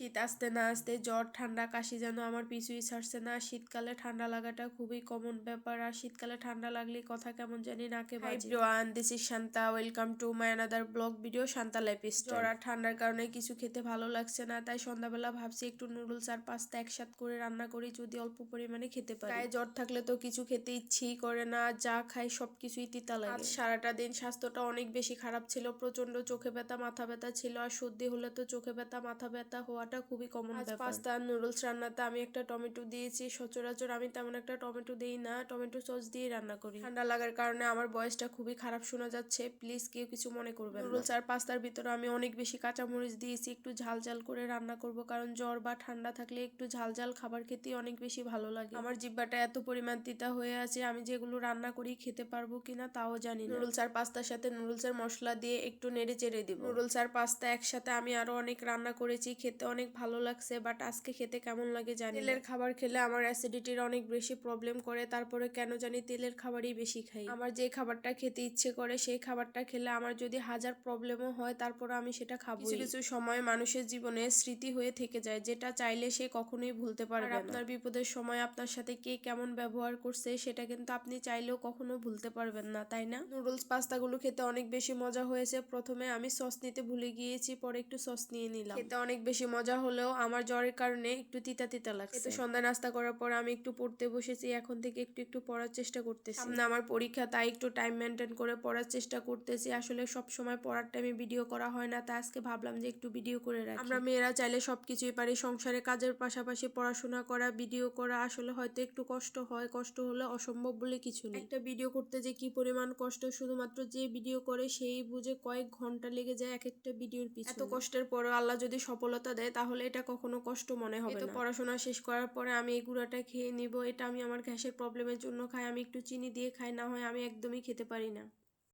শীত আসতে না আসতে জ্বর ঠান্ডা কাশি যেন আমার পিছুই ছাড়ছে না। শীতকালে ঠান্ডা লাগাটা খুবই কমন ব্যাপার। আর শীতকালে ঠান্ডা লাগলে কথা কেমন জানি নাকে বাজে। Everyone this is Shanta welcome to my another blog video Shanta life জ্বর আর ঠান্ডার কারণে কিছু খেতে ভালো লাগছে না তাই সন্ধ্যাবেলা ভাবছি একটু নুডলস আর পাস্তা একসাথে করে রান্না করি যদি অল্প পরিমাণে খেতে পারি। গায়ে জ্বর থাকলে তো কিছু খেতে ইচ্ছেই করে না যা খাই সব কিছুই তিতা লাগে। আজ সারাটা দিন স্বাস্থ্যটা অনেক বেশি খারাপ ছিল প্রচণ্ড চোখে ব্যথা মাথা ব্যথা ছিল আর সর্দি হলে তো চোখে ব্যথা মাথা ব্যথা হওয়াটা খুবই কমন ব্যাপার। পাস্তা আর নুডলস রান্নাতে আমি একটা টমেটো দিয়েছি। সচরাচর আমি তেমন একটা টমেটো দিই না টমেটো সস দিয়ে রান্না করি। ঠান্ডা লাগার কারণে আমার বয়সটা খুবই খারাপ শোনা যাচ্ছে। প্লিজ কেউ কিছু মনে করবেন নুডলস আর পাস্তার ভিতরে আমি অনেক বেশি কাঁচামরিচ দিয়েছি একটু ঝাল ঝাল করে রান্না করব কারণ জ্বর বা ঠান্ডা থাকলে একটু ঝাল ঝাল খাবার খেতে অনেক বেশি ভালো লাগে। আমার জিব্বাটা এত পরিমাণ তিতা হয়ে আছে আমি যেগুলো রান্না করি খেতে পারব কিনা তাও জানি না। নুডলস আর পাস্তার সাথে নুডলসের মশলা দিয়ে একটু নেড়ে চেড়ে দিব। নুডলস আর পাস্তা একসাথে আমি আরও অনেক রান্না করেছি খেতে অনেক ভালো লাগছে বাট আজকে খেতে কেমন লাগে জানি তেলের খাবার খেলে আমার অ্যাসিডিটির অনেক বেশি প্রবলেম করে তারপরে কেন জানি তেলের খাবারই বেশি খাই। আমার যে খাবারটা খেতে ইচ্ছে করে সেই খাবারটা খেলে আমার যদি হাজার প্রবলেমও হয় তারপর আমি সেটা খাব কিছু কিছু সময় মানুষের জীবনে স্মৃতি হয়ে থেকে যায় যেটা চাইলে সে কখনোই ভুলতে পারবে না। আপনার বিপদের সময় আপনার সাথে কে কেমন ব্যবহার করছে সেটা কিন্তু আপনি চাইলেও কখনো ভুলতে পারবেন না তাই না? নুডলস পাস্তাগুলো খেতে অনেক বেশি মজা হয়েছে। প্রথমে আমি সস নিতে ভুলে গিয়েছি পরে একটু সস নিয়ে নিলাম। খেতে অনেক বেশি মজা হলেও আমার জ্বরের কারণে একটু তিতা তিতা লাগছে। তো সন্ধ্যা নাস্তা করার পর আমি একটু পড়তে বসেছি এখন থেকে একটু একটু পড়ার চেষ্টা করতেছি। সামনে আমার পরীক্ষা তাই একটু টাইম মেনটেন করে পড়ার চেষ্টা করতেছি। আসলে সব সময় পড়ার টাইমে ভিডিও করা হয় না তাই আজকে ভাবলাম যে একটু ভিডিও করে রাখি। আমরা মেয়েরা চাইলে সবকিছুই পারি সংসারে কাজের পাশাপাশি পড়াশোনা করা ভিডিও করা আসলে হয়তো একটু কষ্ট হয় কষ্ট হলে অসম্ভব বলে কিছু নেই। একটা ভিডিও করতে যে কি পরিমাণ কষ্ট শুধুমাত্র যে ভিডিও করে সেই বুঝে কয়েক ঘণ্টা লেগে যায় এক একটা ভিডিওর পিছনে। এত কষ্টের পরেও আল্লাহ যদি সফলতা দেয় তাহলে এটা কখনো কষ্ট মনে হবে না। পড়াশোনা শেষ করার পরে আমি এই গুঁড়াটা খেয়ে নিব এটা আমি আমার গ্যাসের প্রবলেমের জন্য খাই। আমি একটু চিনি দিয়ে খাই না হয় আমি একদমই খেতে পারি না।